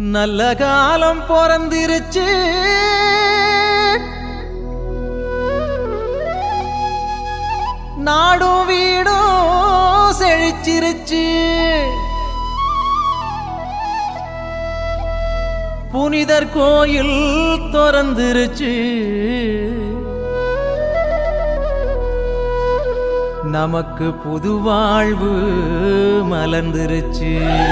நல்ல காலம் பிறந்திருச்சு. நாடும் வீடும் செழிச்சிருச்சு. புனிதர் கோயில் திறந்துருச்சு. நமக்கு புது வாழ்வு மலர்ந்துருச்சு.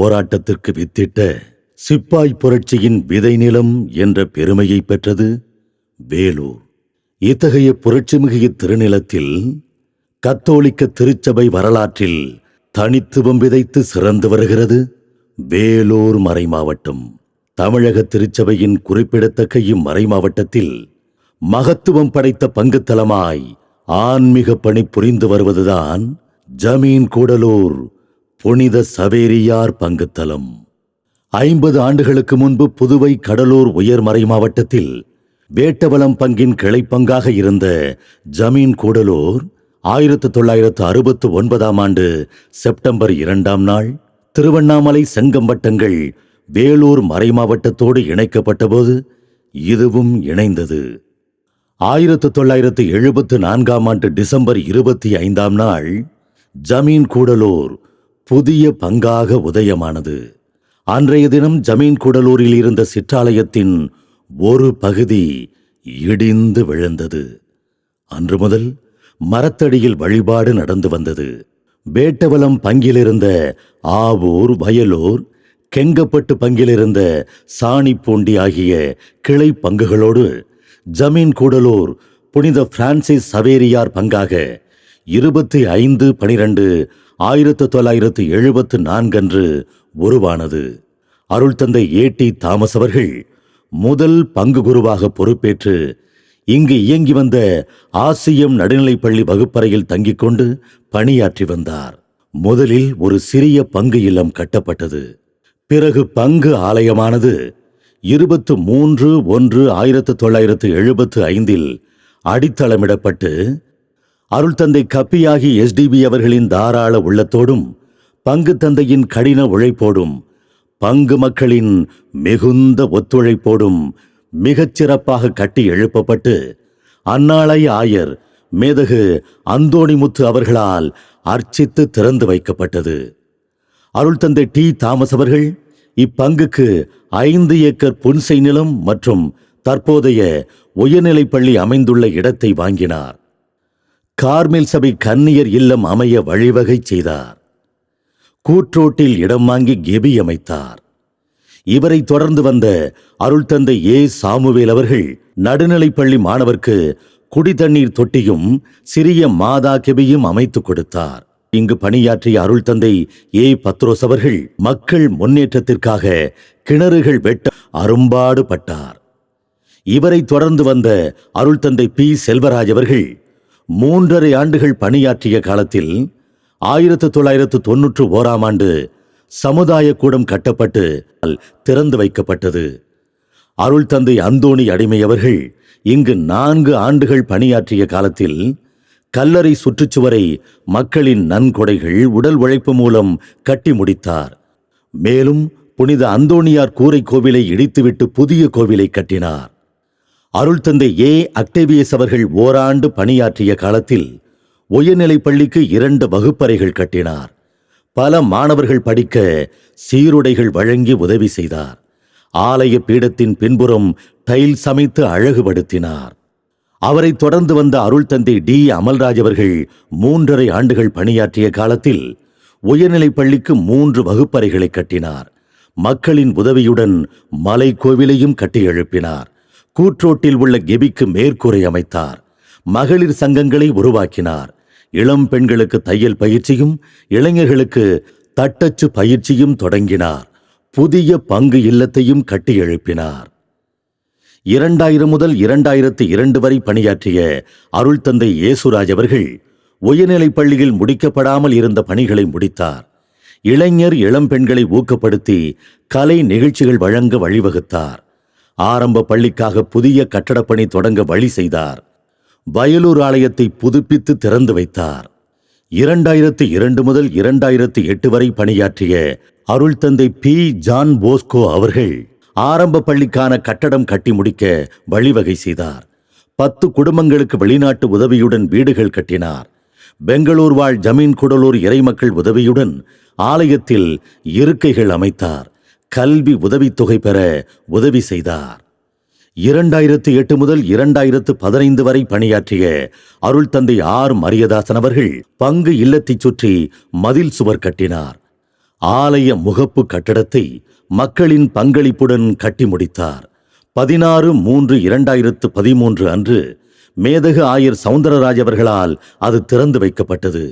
போராட்டத்திற்கு வித்திட்ட சிப்பாய் புரட்சியின் விதை நிலம் என்ற பெருமையை பெற்றது வேலூர். இத்தகைய புரட்சிமிகு இத்திருநிலத்தில் கத்தோலிக்க திருச்சபை வரலாற்றில் தனித்துவம் விதைத்து சிறந்து வருகிறது வேலூர் மறைமாவட்டம் தமிழக திருச்சபையின் குறிப்பிடத்தக்க இம்மறை மாவட்டத்தில் மகத்துவம் படைத்த பங்குத்தலமாய் ஆன்மீக பணி புரிந்து வருவதுதான் ஜமீன் கூடலூர் புனித சவேரியார் பங்குத்தலம். ஐம்பது ஆண்டுகளுக்கு முன்பு புதுவை கடலூர் உயர்மறை மாவட்டத்தில் வேட்டவலம் பங்கின் கிளைப்பங்காக இருந்த ஜமீன் கூடலூர் ஆயிரத்து தொள்ளாயிரத்து அறுபத்து ஒன்பதாம் ஆண்டு செப்டம்பர் இரண்டாம் நாள் திருவண்ணாமலை செங்கம்பட்டங்கள் வேலூர் மறைமாவட்டத்தோடு இணைக்கப்பட்டபோது இதுவும் இணைந்தது. ஆயிரத்து தொள்ளாயிரத்து எழுபத்து நான்காம் ஆண்டு டிசம்பர் இருபத்தி ஐந்தாம் நாள் ஜமீன் கூடலூர் புதிய பங்காக உதயமானது. அன்றைய தினம் ஜமீன் கூடலூரில் இருந்த சிற்றாலயத்தின் ஒரு பகுதி இடிந்து விழுந்தது. அன்று முதல் மரத்தடியில் வழிபாடு நடந்து வந்தது. வேட்டவலம் பங்கிலிருந்த ஆவூர் வயலூர் கெங்கப்பட்டு பங்கிலிருந்த சாணிப்பூண்டி ஆகிய கிளை பங்குகளோடு ஜமீன் கூடலூர் புனித பிரான்சிஸ் சவேரியார் பங்காக இருபத்தி ஐந்து பனிரெண்டு ஆயிரத்து தொள்ளாயிரத்து எழுபத்து நான்கன்று உருவானது அருள் தந்தை ஏ.டி. தாமஸ் அவர்கள் முதல் பங்கு குருவாக பொறுப்பேற்று இங்கு இயங்கி வந்த ஆசியம் நடுநிலைப்பள்ளி வகுப்பறையில் தங்கிக் கொண்டு பணியாற்றி வந்தார் முதலில் ஒரு சிறிய பங்கு இல்லம் கட்டப்பட்டது பிறகு பங்கு ஆலயமானது இருபத்து மூன்று ஒன்று ஆயிரத்து தொள்ளாயிரத்து எழுபத்து ஐந்தில் அடித்தளமிடப்பட்டு அருள் தந்தை கப்பியாகி எஸ்டிபி அவர்களின் தாராள உள்ளத்தோடும் பங்கு தந்தையின் கடின உழைப்போடும் பங்கு மக்களின் மிகுந்த ஒத்துழைப்போடும் மிகச் சிறப்பாக கட்டி எழுப்பப்பட்டு அன்னாளை ஆயர் மேதகு அந்தோணிமுத்து அவர்களால் அர்ச்சித்து திறந்து வைக்கப்பட்டது. அருள் தந்தை டி. தாமஸ் அவர்கள் இப்பங்குக்கு ஐந்து ஏக்கர் புன்சை நிலம் மற்றும் தற்போதைய உயர்நிலைப்பள்ளி அமைந்துள்ள இடத்தை வாங்கினார். கார்மேல் சபை கன்னியர் இல்லம் அமைய வழிவகை செய்தார். கூற்றோட்டில் இடம் வாங்கி கெபி அமைத்தார். இவரை தொடர்ந்து வந்த அருள் தந்தை ஏ. சாமுவேல் அவர்கள் நடுநிலைப்பள்ளி மாணவர்க்கு குடிதண்ணீர் தொட்டியும் சிறிய மாதா கெபியும் அமைத்துக் கொடுத்தார். இங்கு பணியாற்றிய அருள் தந்தை ஏ. பத்ரோஸ் அவர்கள் மக்கள் முன்னேற்றத்திற்காக கிணறுகள் வெட்ட அரும்பாடு பட்டார் இவரை தொடர்ந்து வந்த அருள் தந்தை பி. செல்வராஜ் அவர்கள் மூன்றரை ஆண்டுகள் பணியாற்றிய காலத்தில் ஆயிரத்து தொள்ளாயிரத்து தொன்னூற்று ஓராம் ஆண்டு சமுதாய கூடம் கட்டப்பட்டு திறந்து வைக்கப்பட்டது. அருள் தந்தை அந்தோணி அடிமை அவர்கள் இங்கு நான்கு ஆண்டுகள் பணியாற்றிய காலத்தில் கல்லறை சுற்றுச்சுவரை மக்களின் நன்கொடைகள் உடல் உழைப்பு மூலம் கட்டி முடித்தார். மேலும் புனித அந்தோணியார் கூரை கோவிலை இடித்துவிட்டு புதிய கோவிலை கட்டினார். அருள் தந்தை ஏ. அக்டேவியஸ் அவர்கள் ஓராண்டு பணியாற்றிய காலத்தில் உயர்நிலைப் பள்ளிக்கு இரண்டு வகுப்பறைகள் கட்டினார். பல மாணவர்கள் படிக்க சீருடைகள் வழங்கி உதவி செய்தார். ஆலய பீடத்தின் பின்புறம் டைல் சமைத்து அழகுபடுத்தினார். அவரை தொடர்ந்து வந்த அருள் தந்தை டி. அமல்ராஜ் அவர்கள் மூன்றரை ஆண்டுகள் பணியாற்றிய காலத்தில் உயர்நிலைப் பள்ளிக்கு மூன்று வகுப்பறைகளை கட்டினார். மக்களின் உதவியுடன் மலை கோவிலையும் கட்டி எழுப்பினார் கூற்றோட்டில் உள்ள கெபிக்கு மேற்கூரை அமைத்தார். மகளிர் சங்கங்களை உருவாக்கினார். இளம் பெண்களுக்கு தையல் பயிற்சியும் இளைஞர்களுக்கு தட்டச்சு பயிற்சியும் தொடங்கினார். புதிய பங்கு இல்லத்தையும் கட்டி எழுப்பினார். இரண்டாயிரம் முதல் இரண்டாயிரத்து இரண்டு வரை பணியாற்றிய அருள் தந்தை இயேசுராஜ் அவர்கள் உயர்நிலைப் பள்ளியில் முடிக்கப்படாமல் இருந்த பணிகளை முடித்தார். இளைஞர் இளம்பெண்களை ஊக்கப்படுத்தி கலை நிகழ்ச்சிகள் வழங்க வழிவகுத்தார். ஆரம்ப பள்ளிக்காக புதிய கட்டடப்பணி தொடங்க வழி செய்தார். வயலூர் ஆலயத்தை புதுப்பித்து திறந்து வைத்தார். இரண்டாயிரத்து இரண்டு முதல் இரண்டாயிரத்து எட்டு வரை பணியாற்றிய அருள் தந்தை பி. ஜான் போஸ்கோ அவர்கள் ஆரம்ப பள்ளிக்கான கட்டடம் கட்டி முடிக்க வழிவகை செய்தார். பத்து குடும்பங்களுக்கு வெளிநாட்டு உதவியுடன் வீடுகள் கட்டினார். பெங்களூர் வாழ் ஜமீன் குடலூர் இறைமக்கள் உதவியுடன் ஆலயத்தில் இருக்கைகள் அமைத்தார். கல்வி உதவித்தொகை பெற உதவி செய்தார். இரண்டாயிரத்து எட்டு முதல் இரண்டாயிரத்து பதினைந்து வரை பணியாற்றிய அருள் தந்தை ஆர். மரியதாசன் அவர்கள் பங்கு இல்லத்தைச் சுற்றி மதில் சுவர் கட்டினார். ஆலய முகப்பு கட்டடத்தை மக்களின் பங்களிப்புடன் கட்டி முடித்தார். பதினாறு மூன்று இரண்டாயிரத்து பதிமூன்று அன்று மேதகு ஆயர் சவுந்தரராஜ் அவர்களால் அது திறந்து வைக்கப்பட்டது.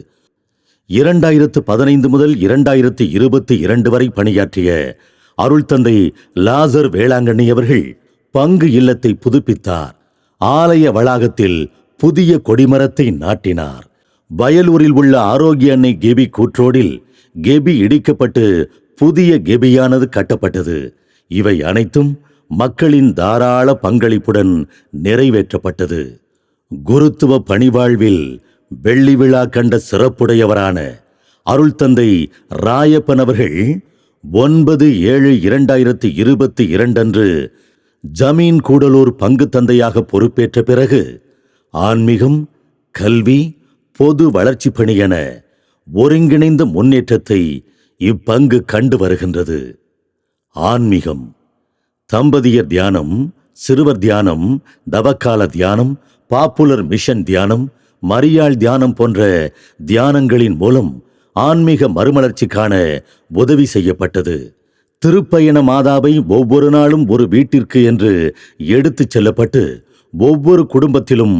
இரண்டாயிரத்து பதினைந்து முதல் இரண்டாயிரத்து இருபத்தி இரண்டு வரை பணியாற்றிய அருள் தந்தை லாசர் வேளாங்கண்ணி அவர்கள் பங்கு இல்லத்தை புதுப்பித்தார். ஆலய வளாகத்தில் புதிய கொடிமரத்தை நாட்டினார். வயலூரில் உள்ள ஆரோக்கிய அன்னை கெபி கூற்றோடில் கெபி இடிக்கப்பட்டு புதிய கெபியானது கட்டப்பட்டது. இவை அனைத்தும் மக்களின் தாராள பங்களிப்புடன் நிறைவேற்றப்பட்டது. குருத்துவ பணிவாழ்வில் வெள்ளி விழா கண்ட சிறப்புடையவரான அருள் தந்தை ராயப்பன் அவர்கள் ஒன்பது ஏழு இரண்டாயிரத்து இருபத்தி இரண்டன்று ஜமீன் கூடலூர் பங்கு தந்தையாக பொறுப்பேற்ற பிறகு ஆன்மீகம் கல்வி பொது வளர்ச்சி பணி என ஒருங்கிணைந்த முன்னேற்றத்தை இப்பங்கு கண்டு வருகின்றது. ஆன்மீகம் தம்பதியர் தியானம் சிறுவர் தியானம் தவக்கால தியானம் பாப்புலர் மிஷன் தியானம் மரியாள் தியானம் போன்ற தியானங்களின் மூலம் ஆன்மீக மறுமலர்ச்சிக்கான உதவி செய்யப்பட்டது. திருப்பயண மாதாவை ஒவ்வொரு நாளும் ஒரு வீட்டிற்கு என்று எடுத்துச் செல்லப்பட்டு ஒவ்வொரு குடும்பத்திலும்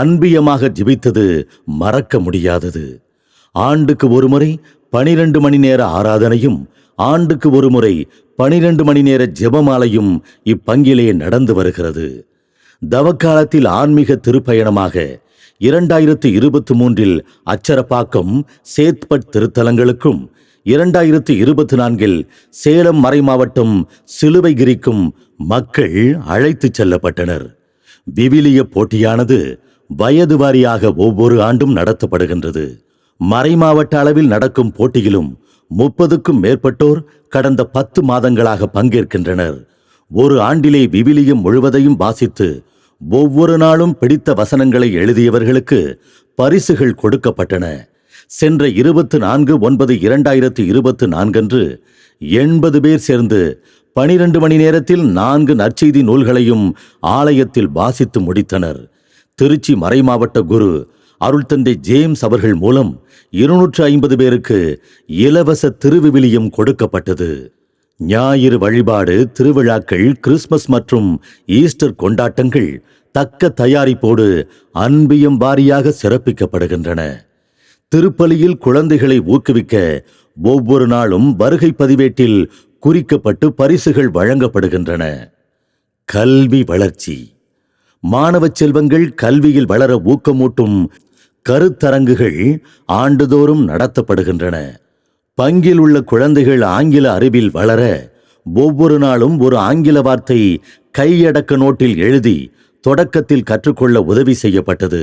அன்பியமாக ஜிபித்தது மறக்க முடியாதது. ஆண்டுக்கு ஒருமுறை பனிரெண்டு மணி நேர ஆராதனையும் ஆண்டுக்கு ஒருமுறை பனிரெண்டு மணி நேர ஜெபமாலையும் இப்பங்கிலே நடந்து வருகிறது. தவக்காலத்தில் ஆன்மீக திருப்பயணமாக இரண்டாயிரத்து இருபத்தி மூன்றில் அச்சரப்பாக்கம் சேத்பட் திருத்தலங்களுக்கும் இரண்டாயிரத்து இருபத்தி நான்கில் சேலம் மறைமாவட்டம் சிலுவைகிரிக்கும் மக்கள் அழைத்துச் செல்லப்பட்டனர். விவிலிய போட்டியானது வயது வாரியாக ஒவ்வொரு ஆண்டும் நடத்தப்படுகின்றது. மறைமாவட்ட அளவில் நடக்கும் போட்டியிலும் முப்பதுக்கும் மேற்பட்டோர் கடந்த பத்து மாதங்களாக பங்கேற்கின்றனர். ஒரு ஆண்டிலே விவிலியம் முழுவதையும் வாசித்து ஒவ்வொரு நாளும் பிடித்த வசனங்களை எழுதியவர்களுக்கு பரிசுகள் கொடுக்கப்பட்டன. சென்ற இருபத்து நான்கு ஒன்பது இரண்டாயிரத்து இருபத்து நான்கன்று எண்பது பேர் சேர்ந்து பனிரெண்டு மணி நேரத்தில் நான்கு நற்செய்தி நூல்களையும் ஆலயத்தில் வாசித்து முடித்தனர். திருச்சி மறைமாவட்ட குரு அருள்தந்தை ஜேம்ஸ் அவர்கள் மூலம் இருநூற்று ஐம்பது பேருக்கு இலவச திருவிவிலியம் கொடுக்கப்பட்டது. ஞாயிறு வழிபாடு திருவிழாக்கள் கிறிஸ்மஸ் மற்றும் ஈஸ்டர் கொண்டாட்டங்கள் தக்க தயாரிப்போடு அன்பியம் வாரியாக சிறப்பிக்கப்படுகின்றன. திருப்பலியில் குழந்தைகளை ஊக்குவிக்க ஒவ்வொரு நாளும் வருகை பதிவேட்டில் குறிக்கப்பட்டு பரிசுகள் வழங்கப்படுகின்றன. கல்வி வளர்ச்சி. மாணவ செல்வங்கள் கல்வியில் வளர ஊக்கமூட்டும் கருத்தரங்குகள் ஆண்டுதோறும் நடத்தப்படுகின்றன. பங்கில் உள்ள குழந்தைகள் ஆங்கில அறிவில் வளர ஒவ்வொரு நாளும் ஒரு ஆங்கில வார்த்தை கையடக்க நோட்டில் எழுதி தொடக்கத்தில் கற்றுக்கொள்ள உதவி செய்யப்பட்டது.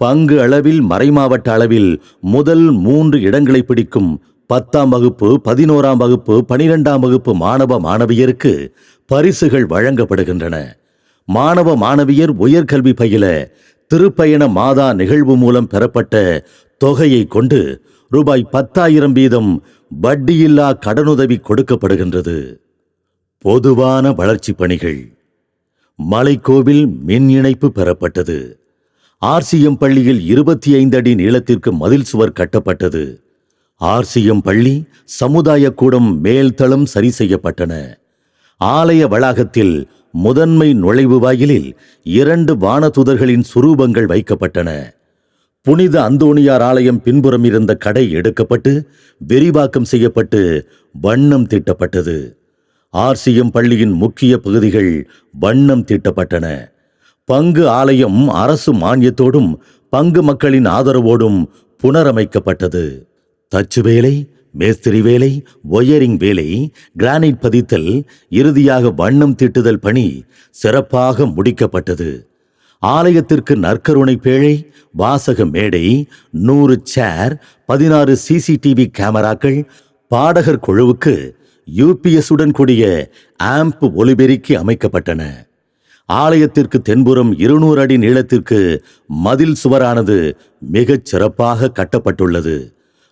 பங்கு அளவில் மறைமாவட்ட அளவில் முதல் மூன்று இடங்களை பிடிக்கும் பத்தாம் வகுப்பு பதினோராம் வகுப்பு பனிரெண்டாம் வகுப்பு மாணவ மாணவியருக்கு பரிசுகள் வழங்கப்படுகின்றன. மாணவ மாணவியர் உயர்கல்வி பயில திருப்பயண மாதா நிகழ்வு மூலம் பெறப்பட்ட தொகையை கொண்டு ரூபாய் பத்தாயிரம் வீதம் வட்டியில்லா கடனுதவி கொடுக்கப்படுகின்றது. பொதுவான வளர்ச்சிப் பணிகள். மலைக்கோவில் மின் இணைப்பு பெறப்பட்டது. ஆர்சிஎம் பள்ளியில் இருபத்தி ஐந்து அடி நீளத்திற்கு மதில் சுவர் கட்டப்பட்டது. ஆர்சிஎம் பள்ளி சமுதாய கூடம் மேல்தளம் சரி செய்யப்பட்டன. ஆலய வளாகத்தில் முதன்மை நுழைவு வாயிலில் இரண்டு வானதுதர்களின் சுரூபங்கள் வைக்கப்பட்டன. புனித அந்தோணியார் ஆலயம் பின்புறம் இருந்த கடை எடுக்கப்பட்டு விரிவாக்கம் செய்யப்பட்டு வண்ணம் தீட்டப்பட்டது. ஆர்சிஎம் பள்ளியின் முக்கிய பகுதிகள் வண்ணம் தீட்டப்பட்டன. பங்கு ஆலயம் அரசு மானியத்தோடும் பங்கு மக்களின் ஆதரவோடும் புனரமைக்கப்பட்டது. தச்சு வேலை மேஸ்திரி வேலை ஒயரிங் வேலை கிரானைட் பதித்தல் இறுதியாக வண்ணம் தீட்டுதல் பணி சிறப்பாக முடிக்கப்பட்டது. ஆலயத்திற்கு நற்கருணை பேழை வாசக மேடை நூறு சேர் பதினாறு சிசிடிவி கேமராக்கள் பாடகர் குழுவுக்கு யூபிஎஸ்ஸுடன் கூடிய ஆம்ப் ஒலிபெருக்கி அமைக்கப்பட்டன. ஆலயத்திற்கு தென்புறம் இருநூறு அடி நீளத்திற்கு மதில் சுவரானது மிகச் சிறப்பாக கட்டப்பட்டுள்ளது.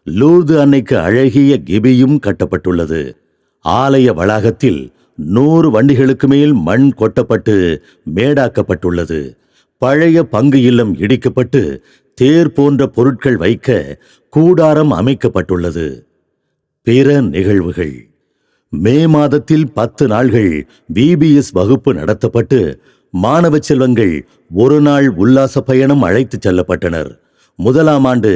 லூர்து அன்னைக்கு அழகிய கிபியும் கட்டப்பட்டுள்ளது. ஆலய வளாகத்தில் நூறு வண்டிகளுக்கு மேல் மண் கொட்டப்பட்டு மேடாக்கப்பட்டுள்ளது. பழைய பங்கு இல்லம் இடிக்கப்பட்டு தேர் போன்ற பொருட்கள் வைக்க கூடாரம் அமைக்கப்பட்டுள்ளது. பிற நிகழ்வுகள். மே மாதத்தில் பத்து நாள்கள் பிபிஎஸ் வகுப்பு நடத்தப்பட்டு மாணவ செல்வங்கள் ஒரு நாள் உல்லாச பயணம் அழைத்துச் செல்லப்பட்டனர். முதலாம் ஆண்டு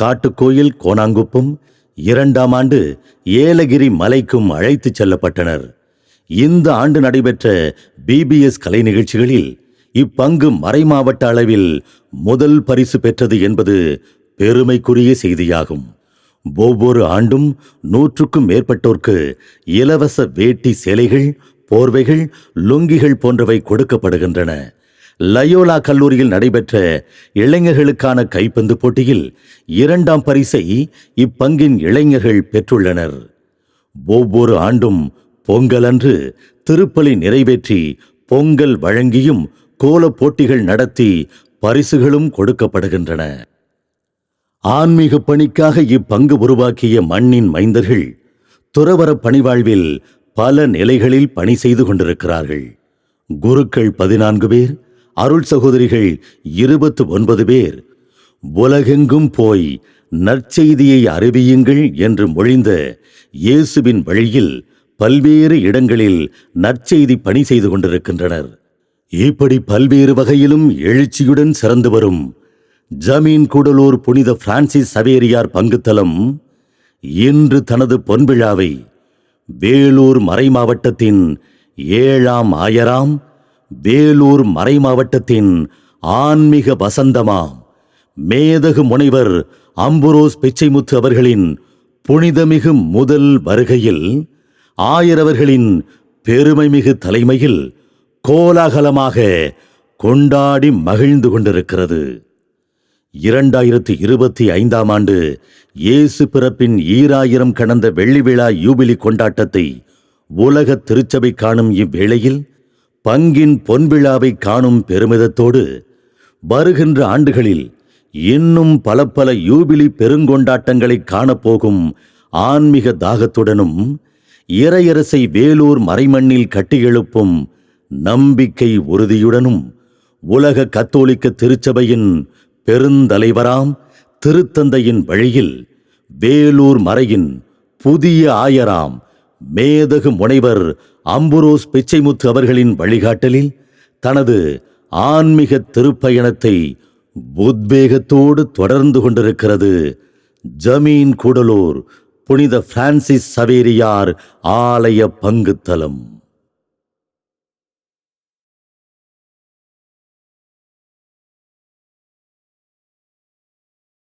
காட்டுக்கோயில் கோணாங்குப்பம் இரண்டாம் ஆண்டு ஏலகிரி மலைக்கும் அழைத்துச் செல்லப்பட்டனர். இந்த ஆண்டு நடைபெற்ற பிபிஎஸ் கலை நிகழ்ச்சிகளில் இப்பங்கு மறைமாவட்ட அளவில் முதல் பரிசு பெற்றது என்பது பெருமைக்குரிய செய்தியாகும். ஒவ்வொரு ஆண்டும் நூற்றுக்கும் மேற்பட்டோர்க்கு இலவச வேட்டி சேலைகள் போர்வைகள் லுங்கிகள் போன்றவை கொடுக்கப்படுகின்றன. லயோலா கல்லூரியில் நடைபெற்ற இளைஞர்களுக்கான கைப்பந்து போட்டியில் இரண்டாம் பரிசை இப்பங்கின் இளைஞர்கள் பெற்றுள்ளனர். ஒவ்வொரு ஆண்டும் பொங்கல் அன்று திருப்பலி நிறைவேற்றி பொங்கல் வழங்கியும் கோலப் போட்டிகள் நடத்தி பரிசுகளும் கொடுக்கப்படுகின்றன. ஆன்மீக பணிக்காக இப்பங்கு உருவாக்கிய மண்ணின் மைந்தர்கள் துறவர பணிவாழ்வில் பல நிலைகளில் பணி செய்து கொண்டிருக்கிறார்கள். குருக்கள் பதினான்கு பேர் அருள் சகோதரிகள் இருபத்து ஒன்பது பேர். உலகெங்கும் போய் நற்செய்தியை அறிவியுங்கள் என்று மொழிந்த இயேசுவின் வழியில் பல்வேறு இடங்களில் நற்செய்தி பணி செய்து கொண்டிருக்கின்றனர். இப்படி பல்வேறு வகையிலும் எழுச்சியுடன் சிறந்து வரும் ஜமீன் கூடலூர் புனித பிரான்சிஸ் சவேரியார் பங்குத்தலம் இன்று தனது பொன்விழாவை வேலூர் மறைமாவட்டத்தின் ஏழாம் ஆயராம் வேலூர் மறைமாவட்டத்தின் ஆன்மீக வசந்தமாம். மேதகு முனைவர் அம்புரோஸ் பிச்சைமுத்து அவர்களின் புனிதமிகு முதல் வருகையில் ஆயரவர்களின் பெருமைமிகு தலைமையில் கோலாகலமாக கொண்டாடி மகிழ்ந்து கொண்டிருக்கிறது. இரண்டாயிரத்தி இருபத்தி ஐந்தாம் ஆண்டு இயேசு பிறப்பின் ஈராயிரம் கடந்த வெள்ளி விழா யூபிலி கொண்டாட்டத்தை உலக திருச்சபை காணும் இவ்வேளையில் பங்கின் பொன்விழாவை காணும் பெருமிதத்தோடு வருகின்ற ஆண்டுகளில் இன்னும் பல பல யூபிலி பெருங்கொண்டாட்டங்களை காணப்போகும் ஆன்மீக தாகத்துடனும் இறையரசை வேலூர் மறைமண்ணில் கட்டியெழுப்பும் நம்பிக்கை உறுதியுடனும் உலக கத்தோலிக்க திருச்சபையின் பெருந்தலைவராம் திருத்தந்தையின் வழியில் வேலூர் மறையின் புதிய ஆயராம் மேதகு முனைவர் அம்புரோஸ் பிச்சைமுத்து அவர்களின் வழிகாட்டலில் தனது ஆன்மீக திருப்பயணத்தை உத்வேகத்தோடு தொடர்ந்து கொண்டிருக்கிறது ஜமீன் கூடலூர் புனித பிரான்சிஸ் சவேரியார் ஆலய பங்குத்தலம்.